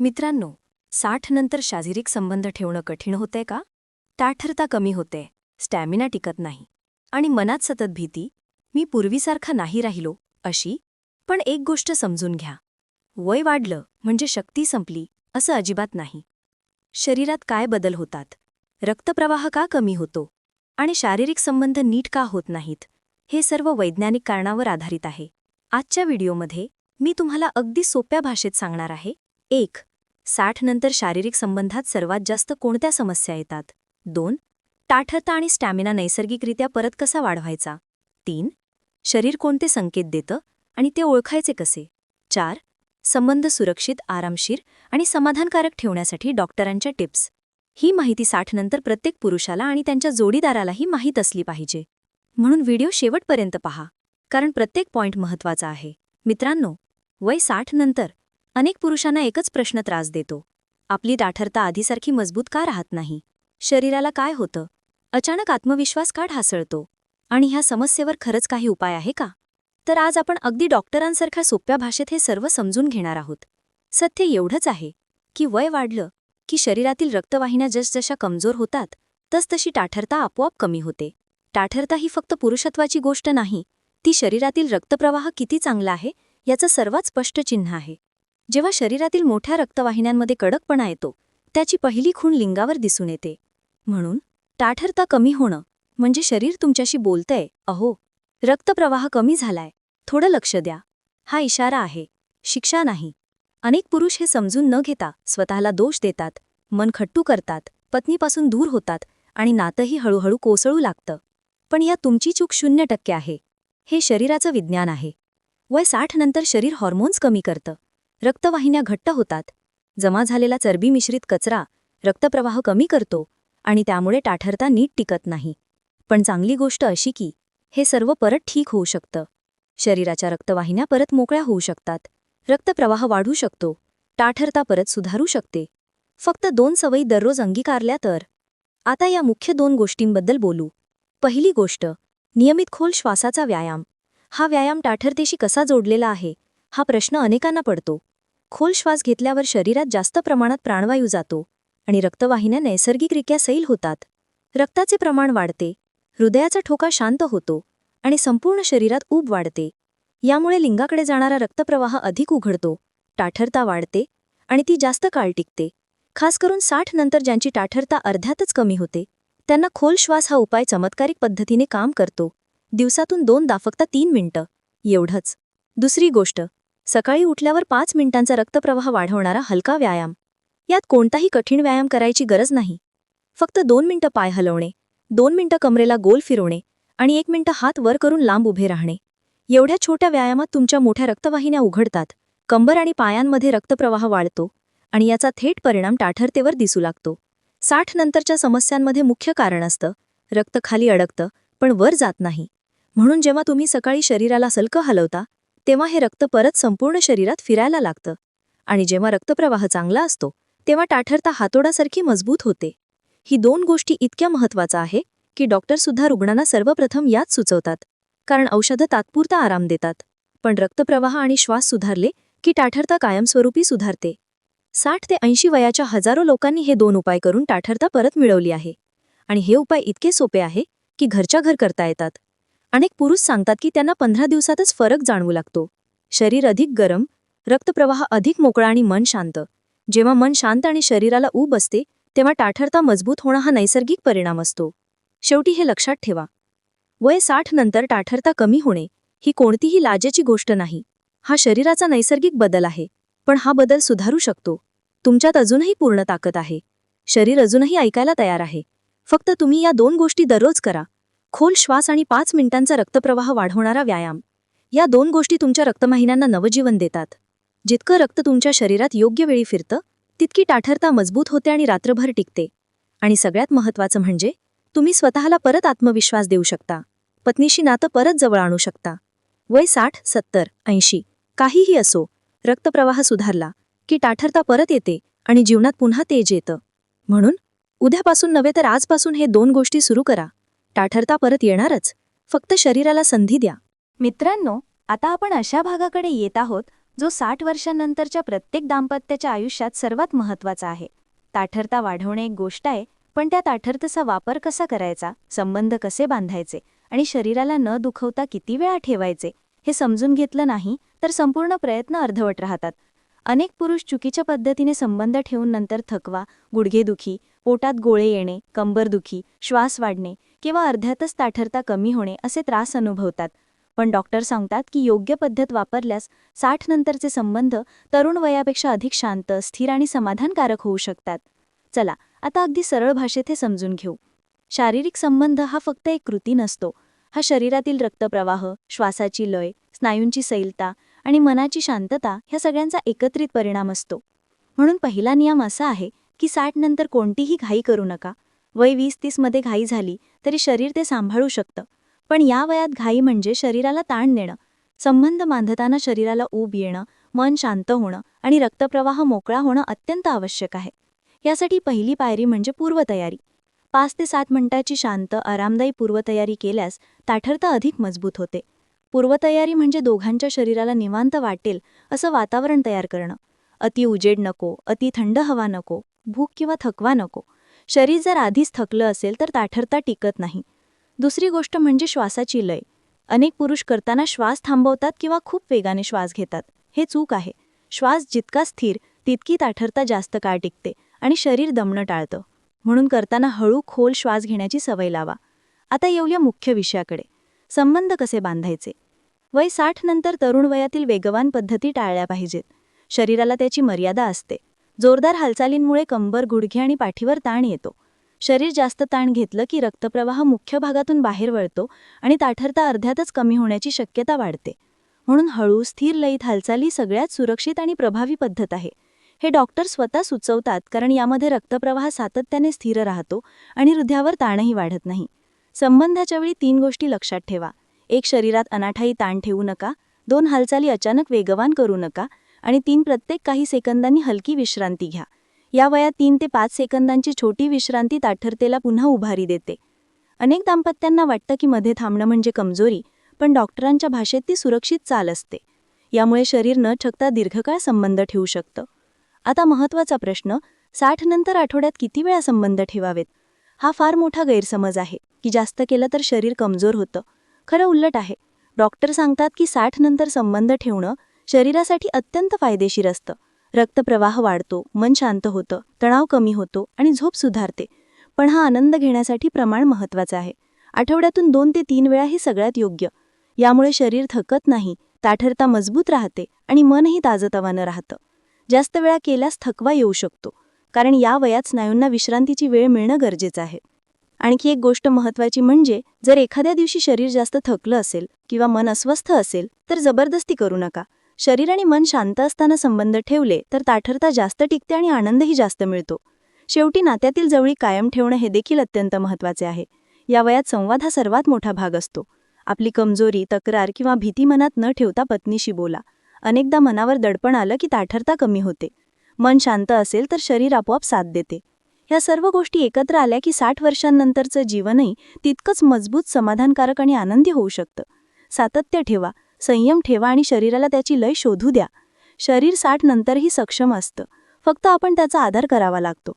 मित्रांनो साठ नंतर शारीरिक संबंध ठेवणं कठीण होतंय का? ताठरता कमी होते स्टॅमिना टिकत नाही आणि मनात सतत भीती मी पूर्वीसारखा नाही राहिलो अशी? पण एक गोष्ट समजून घ्या. वय वाढलं म्हणजे शक्ती संपली असं अजिबात नाही. शरीरात काय बदल होतात? रक्तप्रवाह का कमी होतो? आणि शारीरिक संबंध नीट का होत नाहीत? हे सर्व वैज्ञानिक कारणावर आधारित आहे. आजच्या व्हिडिओमध्ये मी तुम्हाला अगदी सोप्या भाषेत सांगणार आहे एक साठ नंतर शारीरिक संबंधात सर्वात जास्त कोणत्या समस्या येतात? दोन ताठता आणि स्टॅमिना नैसर्गिकरित्या परत कसा वाढवायचा? तीन शरीर कोणते संकेत देतं आणि ते ओळखायचे कसे? चार संबंध सुरक्षित आरामशीर आणि समाधानकारक ठेवण्यासाठी डॉक्टरांच्या टिप्स. ही माहिती साठनंतर प्रत्येक पुरुषाला आणि त्यांच्या जोडीदारालाही माहीत असली पाहिजे. म्हणून व्हिडिओ शेवटपर्यंत पहा कारण प्रत्येक पॉइंट महत्त्वाचा आहे. मित्रांनो वय साठ नंतर अनेक पुरुषांना एकच प्रश्न त्रास देतो. आपली दाठरता आधीसारखी मजबूत का राहत नाही? शरीराला काय होतं? अचानक आत्मविश्वास का ढासळतो? आणि ह्या समस्येवर खरंच काही उपाय आहे का? तर आज आपण अगदी डॉक्टरांसारख्या सोप्या भाषेत हे सर्व समजून घेणार आहोत. सत्य एवढंच आहे की वय वाढलं की शरीरातील रक्तवाहिन्या जसजशा कमजोर होतात तसतशी टाठरता आपोआप कमी होते. टाठरता ही फक्त पुरुषत्वाची गोष्ट नाही ती शरीरातील रक्तप्रवाह किती चांगला आहे याचं सर्वात स्पष्ट चिन्ह आहे. जेव्हा शरीरातील मोठ्या रक्तवाहिन्यांमध्ये कडकपणा येतो त्याची पहिली खूण लिंगावर दिसून येते. म्हणून ताठरता कमी होणं म्हणजे शरीर तुमच्याशी बोलतंय अहो रक्तप्रवाह कमी झालाय थोडं लक्ष द्या. हा इशारा आहे शिक्षा नाही. अनेक पुरुष हे समजून न घेता स्वतःला दोष देतात मन खट्टू करतात पत्नीपासून दूर होतात आणि नातंही हळूहळू कोसळू लागतं. पण या तुमची चूक शून्य टक्के आहे. हे शरीराचं विज्ञान आहे. वय साठ नंतर शरीर हॉर्मोन्स कमी करतं. रक्तवाहिन्या घट्ट होतात. जमा झालेला चरबी मिश्रित कचरा रक्तप्रवाह कमी करतो आणि त्यामुळे टाठरता नीट टिकत नाही. पण चांगली गोष्ट अशी की हे सर्व परत ठीक होऊ शकतं. शरीराच्या रक्तवाहिन्या परत मोकळ्या होऊ शकतात. रक्तप्रवाह वाढू शकतो. टाठरता परत सुधारू शकते. फक्त दोन सवयी दररोज अंगीकारल्या तर. आता या मुख्य दोन गोष्टींबद्दल बोलू. पहिली गोष्ट नियमित खोल श्वासाचा व्यायाम. हा व्यायाम टाठरतेशी कसा जोडलेला आहे हा प्रश्न अनेकांना पडतो. खोल श्वास घेतल्यावर शरीरात जास्त प्रमाणात प्राणवायू जातो आणि रक्तवाहिन्या नैसर्गिकरित्या सैल होतात. रक्ताचे प्रमाण वाढते हृदयाचा ठोका शांत होतो आणि संपूर्ण शरीरात ऊब वाढते. यामुळे लिंगाकडे जाणारा रक्तप्रवाह अधिक उघडतो टाठरता वाढते आणि ती जास्त काळ टिकते. खास करून साठ नंतर ज्यांची टाठरता अर्ध्यातच कमी होते त्यांना खोल श्वास हा उपाय चमत्कारिक पद्धतीने काम करतो. दिवसातून दोनदा फक्त तीन मिनिटं. एवढंच. दुसरी गोष्ट. सकाळी उठल्यावर पाच मिनिटांचा रक्तप्रवाह वाढवणारा हलका व्यायाम. यात कोणताही कठीण व्यायाम करायची गरज नाही. फक्त दोन मिनिटं पाय हलवणे दोन मिनिटं कमरेला गोल फिरवणे आणि एक मिनिटं हात वर करून लांब उभे राहणे. एवढ्या छोट्या व्यायामात तुमच्या मोठ्या रक्तवाहिन्या उघडतात कंबर आणि पायांमध्ये रक्तप्रवाह वाढतो आणि याचा थेट परिणाम टाठरतेवर दिसू लागतो. साठ नंतरच्या समस्यांमध्ये मुख्य कारण असतं रक्त खाली अडकतं पण वर जात नाही. म्हणून जेव्हा तुम्ही सकाळी शरीराला सलकं हलवता तेव्हा हे रक्त परत संपूर्ण शरीरात फिरायला लागतं. आणि जेव्हा रक्तप्रवाह चांगला असतो तेव्हा टाठरता हातोडासारखी मजबूत होते. ही दोन गोष्टी इतक्या महत्त्वाचा आहे की डॉक्टरसुद्धा रुग्णांना सर्वप्रथम याच सुचवतात. कारण औषधं तात्पुरता आराम देतात. पण रक्तप्रवाह आणि श्वास सुधारले की टाठरता कायमस्वरूपी सुधारते. साठ ते ऐंशी वयाच्या हजारो लोकांनी हे दोन उपाय करून टाठरता परत मिळवली आहे. आणि हे उपाय इतके सोपे आहे की घरच्या घर करता येतात. अनेक पुरुष सांगतात की त्यांना पंधरा दिवसातच फरक जाणवू लागतो. शरीर अधिक गरम रक्तप्रवाह अधिक मोकळा आणि मन शांत. जेव्हा मन शांत आणि शरीराला ऊब असते तेव्हा टाठरता मजबूत होणं हा नैसर्गिक परिणाम असतो. शेवटी हे लक्षात ठेवा. वय साठ नंतर टाठरता कमी होणे ही कोणतीही लाजेची गोष्ट नाही. हा शरीराचा नैसर्गिक बदल आहे पण हा बदल सुधारू शकतो. तुमच्यात अजूनही पूर्ण ताकद आहे. शरीर अजूनही ऐकायला तयार आहे. फक्त तुम्ही या दोन गोष्टी दररोज करा. खोल श्वास आणि पाच मिनिटांचा रक्तप्रवाह वाढवणारा व्यायाम. या दोन गोष्टी तुमच्या रक्तवाहिन्यांना नवजीवन देतात. जितकं रक्त तुमच्या शरीरात योग्य वेळी फिरतं तितकी टाठरता मजबूत होते आणि रात्रभर टिकते. आणि सगळ्यात महत्त्वाचं म्हणजे तुम्ही स्वतःला परत आत्मविश्वास देऊ शकता. पत्नीशी नातं परत जवळ आणू शकता. वय साठ सत्तर ऐंशी काहीही असो रक्तप्रवाह सुधारला की टाठरता परत येते आणि जीवनात पुन्हा तेज येतं. म्हणून उद्यापासून नव्हे तर आजपासून हे दोन गोष्टी सुरू करा. ताठरता परत येणारच. फक्त शरीराला संधी द्या. मित्रांनो आता आपण अशा भागाकडे येत आहोत जो साठ वर्षांनंतरच्या प्रत्येक दाम्पत्याच्या आयुष्यात सर्वात महत्त्वाचा आहे. ताठरता वाढवणे एक गोष्ट आहे पण त्या ताठरतेचा वापर कसा करायचा संबंध कसे बांधायचे आणि शरीराला न दुखवता किती वेळा ठेवायचे हे समजून घेतलं नाही तर संपूर्ण प्रयत्न अर्धवट राहतात. अनेक पुरुष चुकीच्या पद्धतीने संबंध ठेवून नंतर थकवा गुडघेदुखी पोटात गोळे येणे कंबरदुखी श्वास वाढणे किंवा अर्ध्यातच ताठरता कमी होणे असे त्रास अनुभवतात. पण डॉक्टर सांगतात की योग्य पद्धत वापरल्यास साठ नंतरचे संबंध तरुण वयापेक्षा अधिक शांत स्थिर आणि समाधानकारक होऊ शकतात. चला आता अगदी सरळ भाषेत हे समजून घेऊ. शारीरिक संबंध हा फक्त एक कृती नसतो. हा शरीरातील रक्तप्रवाह श्वासाची लय स्नायूंची सैलता आणि मनाची शांतता ह्या सगळ्यांचा एकत्रित परिणाम असतो. म्हणून पहिला नियम असा आहे की साठ नंतर कोणतीही घाई करू नका. वय वीस तीसमध्ये घाई झाली तरी शरीर ते सांभाळू शकतं. पण या वयात घाई म्हणजे शरीराला ताण देणं. संबंध बांधताना शरीराला ऊब येणं मन शांत होणं आणि रक्तप्रवाह मोकळा होणं अत्यंत आवश्यक आहे. यासाठी पहिली पायरी म्हणजे पूर्वतयारी. पाच ते सात मिनिटाची शांत आरामदायी पूर्वतयारी केल्यास ताठरता अधिक मजबूत होते. पूर्वतयारी म्हणजे दोघांच्या शरीराला निवांत वाटेल असं वातावरण तयार करणं. अति उजेड नको अति थंड हवा नको भूक किंवा थकवा नको. शरीर जर आधीच थकलं असेल तर ताठरता टिकत नाही. दुसरी गोष्ट म्हणजे श्वासाची लय. अनेक पुरुष करताना श्वास थांबवतात किंवा खूप वेगाने श्वास घेतात. हे चूक आहे. श्वास जितका स्थिर तितकी ताठरता जास्त काळ टिकते आणि शरीर दमणं टाळतं. म्हणून करताना हळू खोल श्वास घेण्याची सवय लावा. आता येऊया मुख्य विषयाकडे. संबंध कसे बांधायचे? वय साठ नंतर तरुण वयातील वेगवान पद्धती टाळल्या पाहिजेत. शरीराला त्याची मर्यादा असते. जोरदार हालचालींमुळे कंबर गुडघे आणि पाठीवर ताण येतो. शरीर जास्त ताण घेतलं की रक्तप्रवाह मुख्य भागातून बाहेर वळतो आणि ताठरता अर्ध्यातच कमी होण्याची शक्यता वाढते. म्हणून हळू स्थिर लयीत हालचाली सगळ्यात सुरक्षित आणि प्रभावी पद्धत आहे. हे डॉक्टर स्वतः सुचवतात कारण यामध्ये रक्तप्रवाह सातत्याने स्थिर राहतो आणि हृदयावर ताणही वाढत नाही. संबंधाच्या वेळी तीन गोष्टी लक्षात ठेवा. एक शरीरात अनाठाई ताण ठेवू नका दोन हालचाली अचानक वेगवान करू नका आणि तीन प्रत्येक काही सेकंदांनी हलकी विश्रांती घ्या. या वयात तीन ते पाच सेकंदांची छोटी विश्रांती ताठरतेला पुन्हा उभारी देते. अनेक दाम्पत्यांना वाटतं की मध्ये थांबणं म्हणजे कमजोरी पण डॉक्टरांच्या भाषेत ती सुरक्षित चाल असते. यामुळे शरीर न ठकता दीर्घकाळ संबंध ठेवू शकतं. आता महत्त्वाचा प्रश्न साठ नंतर आठवड्यात किती वेळा संबंध ठेवावेत? हा फार मोठा गैरसमज आहे की जास्त केलं तर शरीर कमजोर होतं. खरं उलट आहे. डॉक्टर सांगतात की साठ नंतर संबंध ठेवणं शरीरासाठी अत्यंत फायदेशीर असतं. रक्तप्रवाह वाढतो मन शांत होतं तणाव कमी होतो आणि झोप सुधारते. पण हा आनंद घेण्यासाठी प्रमाण महत्त्वाचं आहे. आठवड्यातून दोन ते तीन वेळा हे सगळ्यात योग्य. यामुळे शरीर थकत नाही ताठरता मजबूत राहते आणि मनही ताजतवानं राहतं. जास्त वेळा केल्यास थकवा येऊ शकतो. कारण या वयात स्नायूंना विश्रांतीची वेळ मिळणं गरजेचं आहे. आणखी एक गोष्ट महत्त्वाची म्हणजे जर एखाद्या दिवशी शरीर जास्त थकलं असेल किंवा मन अस्वस्थ असेल तर जबरदस्ती करू नका. शरीर आणि मन शांत असताना संबंध ठेवले तर ताठरता जास्त टिकते आणि आनंदही जास्त मिळतो. शेवटी नात्यातील जवळी कायम ठेवणं हे देखील अत्यंत महत्त्वाचे आहे. या वयात संवाद हा सर्वात मोठा भाग असतो. आपली कमजोरी तक्रार किंवा भीती मनात न ठेवता पत्नीशी बोला. अनेकदा मनावर दडपण आलं की ताठरता कमी होते. मन शांत असेल तर शरीर आपोआप साथ देते. ह्या सर्व गोष्टी एकत्र आल्या की साठ वर्षांनंतरचं जीवनही तितकंच मजबूत समाधानकारक आणि आनंदी होऊ शकतं. सातत्य ठेवा संयम ठेवा आणि शरीराला त्याची लय शोधू द्या. शरीर साठ नंतरही सक्षम असतं. फक्त आपण त्याचा आधार करावा लागतो.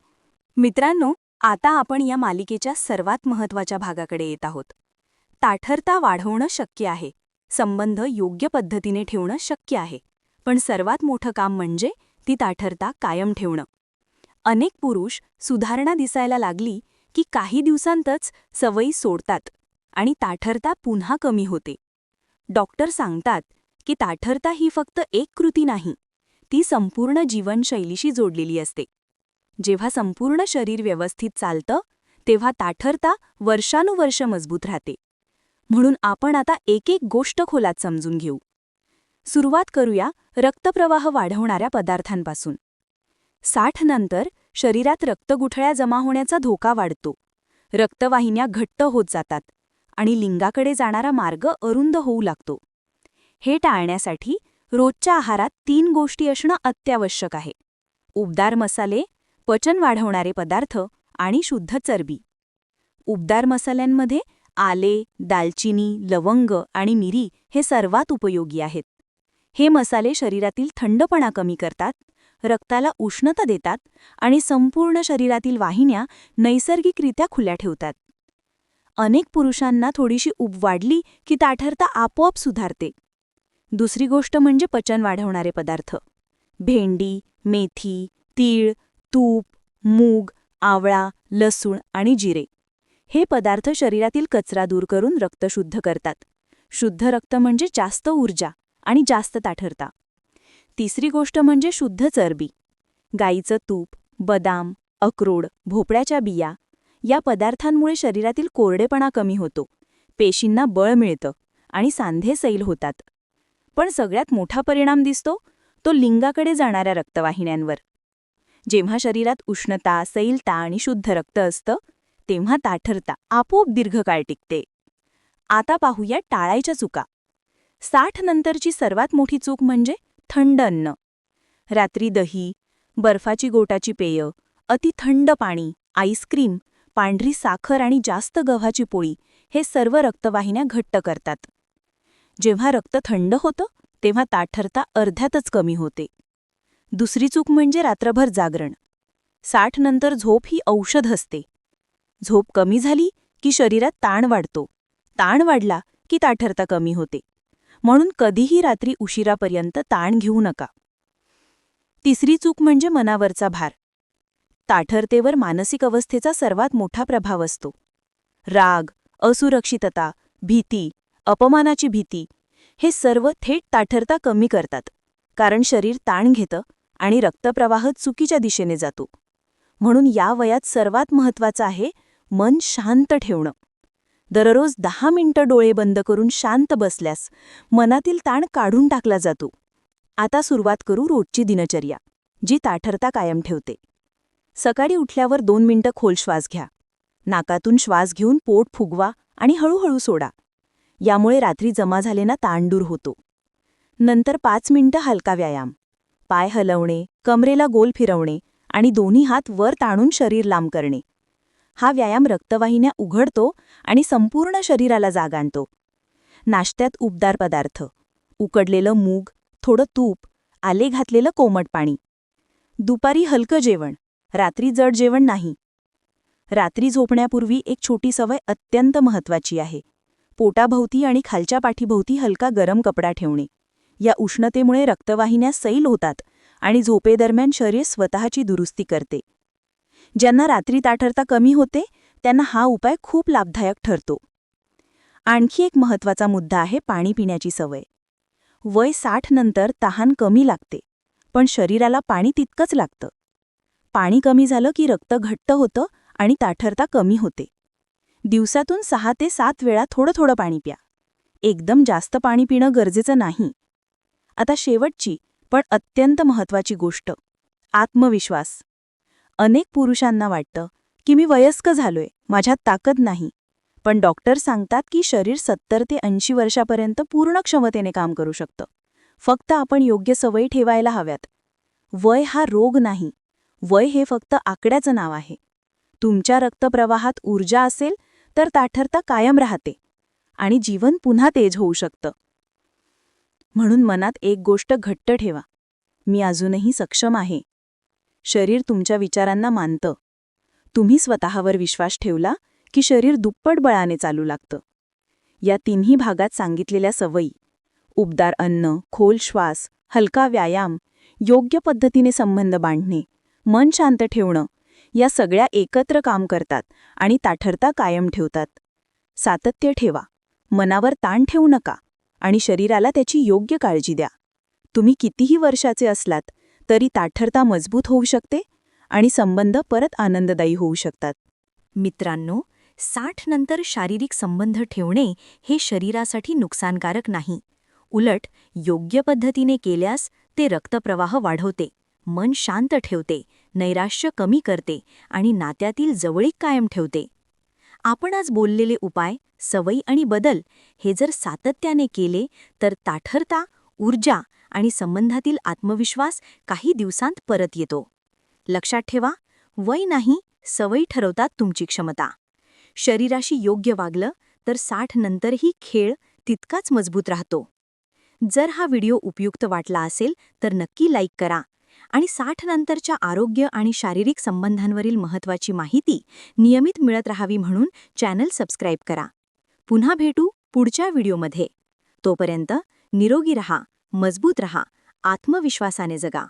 मित्रांनो आता आपण या मालिकेच्या सर्वात महत्त्वाच्या भागाकडे येत आहोत. ताठरता वाढवणं शक्य आहे. संबंध योग्य पद्धतीने ठेवणं शक्य आहे. पण सर्वात मोठं काम म्हणजे ती ताठरता कायम ठेवणं. अनेक पुरुष सुधारणा दिसायला लागली की काही दिवसांतच सवयी सोडतात आणि ताठरता पुन्हा कमी होते. डॉक्टर सांगतात की ताठरता ही फक्त एक कृती नाही ती संपूर्ण जीवनशैलीशी जोडलेली असते. जेव्हा संपूर्ण शरीर व्यवस्थित चालतं तेव्हा ताठरता वर्षानुवर्ष मजबूत राहते. म्हणून आपण आता एक एक गोष्ट खोलात समजून घेऊ. सुरुवात करूया रक्तप्रवाह वाढवणाऱ्या पदार्थांपासून. साठ नंतर शरीरात रक्तगुठळ्या जमा होण्याचा धोका वाढतो. रक्तवाहिन्या घट्ट होत जातात आणि लिंगाकडे जाणारा मार्ग अरुंद होऊ लागतो. हे टाळण्यासाठी रोजच्या आहारात तीन गोष्टी असणं अत्यावश्यक आहे. उबदार मसाले पचन वाढवणारे पदार्थ आणि शुद्ध चरबी. उबदार मसाल्यांमध्ये आले दालचिनी लवंग आणि मिरी हे सर्वात उपयोगी आहेत. हे मसाले शरीरातील थंडपणा कमी करतात रक्ताला उष्णता देतात आणि संपूर्ण शरीरातील वाहिन्या नैसर्गिकरित्या खुल्या ठेवतात. अनेक पुरुषांना थोडीशी उब वाढली की ताठरता आपोआप सुधारते. दुसरी गोष्ट म्हणजे पचन वाढवणारे पदार्थ. भेंडी मेथी तीळ तूप मूग आवळा लसूण आणि जिरे. हे पदार्थ शरीरातील कचरा दूर करून रक्त शुद्ध करतात. शुद्ध रक्त म्हणजे जास्त ऊर्जा आणि जास्त ताठरता. तिसरी गोष्ट म्हणजे शुद्ध चरबी. गाईचं तूप बदाम अक्रोड भोपळ्याच्या बिया या पदार्थांमुळे शरीरातील कोरडेपणा कमी होतो पेशींना बळ मिळतं आणि सांधे सैल होतात. पण सगळ्यात मोठा परिणाम दिसतो तो लिंगाकडे जाणाऱ्या रक्तवाहिन्यांवर. जेव्हा शरीरात उष्णता सैलता आणि शुद्ध रक्त असतं तेव्हा ताठरता आपोआप दीर्घकाळ टिकते. आता पाहूया टाळायच्या चुका. साठ नंतरची सर्वात मोठी चूक म्हणजे थंड अन्न. रात्री दही बर्फाची गोटाची पेय अति थंड पाणी आईस्क्रीम पांढरी साखर आणि जास्त गव्हाची पोळी हे सर्व रक्तवाहिन्या घट्ट करतात. जेव्हा रक्त थंड होतं तेव्हा ताठरता अर्ध्यातच कमी होते. दुसरी चूक म्हणजे रात्रभर जागरण. साठ नंतर झोप ही औषध असते. झोप कमी झाली की शरीरात ताण वाढतो. ताण वाढला की ताठरता कमी होते. म्हणून कधीही रात्री उशिरापर्यंत ताण घेऊ नका. तिसरी चूक म्हणजे मनावरचा भार. ताठरतेवर मानसिक अवस्थेचा सर्वात मोठा प्रभाव असतो. राग असुरक्षितता भीती अपमानाची भीती हे सर्व थेट ताठरता कमी करतात. कारण शरीर ताण घेतं आणि रक्तप्रवाह चुकीच्या दिशेने जातो. म्हणून या वयात सर्वात महत्त्वाचं आहे मन शांत ठेवणं. दररोज दहा मिनिटं डोळे बंद करून शांत बसल्यास मनातील ताण काढून टाकला जातो. आता सुरुवात करू रोजची दिनचर्या जी ताठरता कायम ठेवते. सकाळी उठल्यावर दोन मिनिटं खोल श्वास घ्या. नाकातून श्वास घेऊन पोट फुगवा आणि हळूहळू सोडा. यामुळे रात्री जमा झालेला ताण दूर होतो. नंतर पाच मिनिटं हलका व्यायाम. पाय हलवणे कमरेला गोल फिरवणे आणि दोन्ही हात वर ताणून शरीर लांब करणे. हा व्यायाम रक्तवाहिन्या उघडतो आणि संपूर्ण शरीराला जाग आणतो. नाश्त्यात उबदार पदार्थ उकडलेलं मूग थोडं तूप आले घातलेलं कोमट पाणी. दुपारी हलकं जेवण रात्री जड जेवण नाही. रात्री झोपण्यापूर्वी एक छोटी सवय अत्यंत महत्वाची आहे. पोटाभोवती आणि खालच्या पाठीभोवती हलका गरम कपडा ठेवणे. या उष्णतेमुळे रक्तवाहिन्या सैल होतात आणि झोपेदरम्यान शरीर स्वतःची दुरुस्ती करते. ज्यांना रात्री ताठरता कमी होते त्यांना हा उपाय खूप लाभदायक ठरतो. आणखी एक महत्त्वाचा मुद्दा आहे पाणी पिण्याची सवय. वय साठ नंतर तहान कमी लागते पण शरीराला पाणी तितकंच लागतं. पाणी कमी झालं की रक्त घट्ट होतं आणि ताठरता कमी होते. दिवसातून सहा ते सात वेळा थोडं थोडं पाणी प्या. एकदम जास्त पाणी पिणं गरजेचं नाही. आता शेवटची पण अत्यंत महत्त्वाची गोष्ट आत्मविश्वास. अनेक पुरुषांना वाटतं की मी वयस्क झालोय माझ्यात ताकद नाही. पण डॉक्टर सांगतात की शरीर सत्तर ते ऐंशी वर्षापर्यंत पूर्ण क्षमतेने काम करू शकतं. फक्त आपण योग्य सवयी ठेवायला हव्यात. वय हा रोग नाही. वय हे फक्त आकड्याचं नाव आहे. तुमच्या रक्तप्रवाहात ऊर्जा असेल तर ताठरता कायम राहते. आणि जीवन पुन्हा तेज होऊ शकतं. म्हणून मनात एक गोष्ट घट्ट ठेवा. मी अजूनही सक्षम आहे. शरीर तुमच्या विचारांना मानतं. तुम्ही स्वतःवर विश्वास ठेवला की शरीर दुप्पट बळाने चालू लागतं. या तिन्ही भागात सांगितलेल्या सवयी उबदार अन्न खोल श्वास हलका व्यायाम योग्य पद्धतीने संबंध बांधणे मन शांत ठेवणं या सगळ्या एकत्र काम करतात आणि ताठरता कायम ठेवतात. सातत्य ठेवा मनावर ताण ठेवू नका आणि शरीराला त्याची योग्य काळजी द्या. तुम्ही कितीही वर्षाचे असलात तरी ताठरता मजबूत होऊ शकते आणि संबंध परत आनंददायी होऊ शकतात. मित्रांनो साठ नंतर शारीरिक संबंध ठेवणे हे शरीरासाठी नुकसानकारक नाही. उलट योग्य पद्धतीने केल्यास ते रक्तप्रवाह वाढवते मन शांत ठेवते नैराश्य कमी करते आणि नात्यातील जवळीक कायम ठेवते. आपण आज बोललेले उपाय सवयी आणि बदल हे जर सातत्याने केले तर ताठरता ऊर्जा आणि संबंधातील आत्मविश्वास काही दिवसांत परत येतो. लक्षात ठेवा वय नाही सवयी ठरवतात तुमची क्षमता. शरीराशी योग्य वागलं तर साठ नंतरही खेळ तितकाच मजबूत राहतो. जर हा व्हिडिओ उपयुक्त वाटला असेल तर नक्की लाईक करा आणि साठ नंतरच्या आरोग्य आणि शारीरिक संबंधांवरील महत्त्वाची माहिती नियमित मिळत राहावी म्हणून चॅनल सबस्क्राईब करा. पुन्हा भेटू पुढच्या व्हिडिओमध्ये. तोपर्यंत निरोगी रहा. मजबूत रहा. आत्मविश्वासाने जगा.